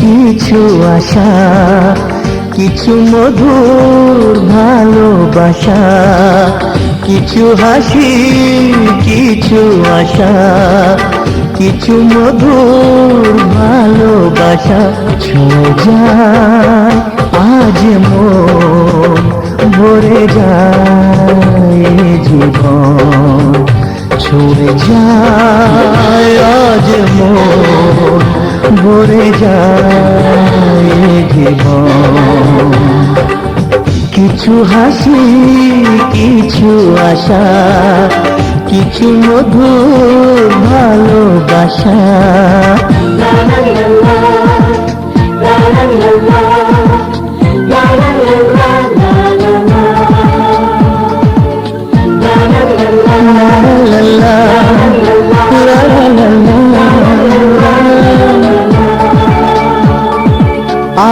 কিছু আশা, কিছু মধুর ভালোবাসা, কিছু হাসি, কিছু আশা, কিছু মধুর ভালোবাসা। ছুঁয়ে যায়, আজ মন ভরে যায় জীবন। ছুঁয়ে যায় ভরে যায় জীবন। কিছু হাসি কিছু আশা কিছু মধুর ভালোবাসা। লা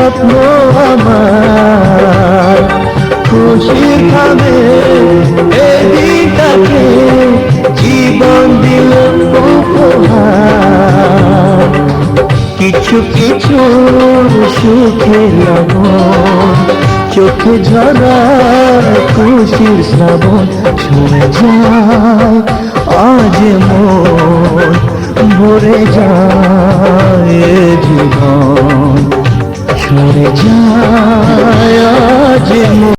স্বপ্ন আমার। খুশির খাবে এদিটাকে জীবন দিল উপহার। কিছু কিছু সুখে লবণ, চোখে ঝরা খুশির শ্রাবণ। ছুঁয়ে যায় আজ মন ভরে যায় জীবন। ছুঁয়ে যায়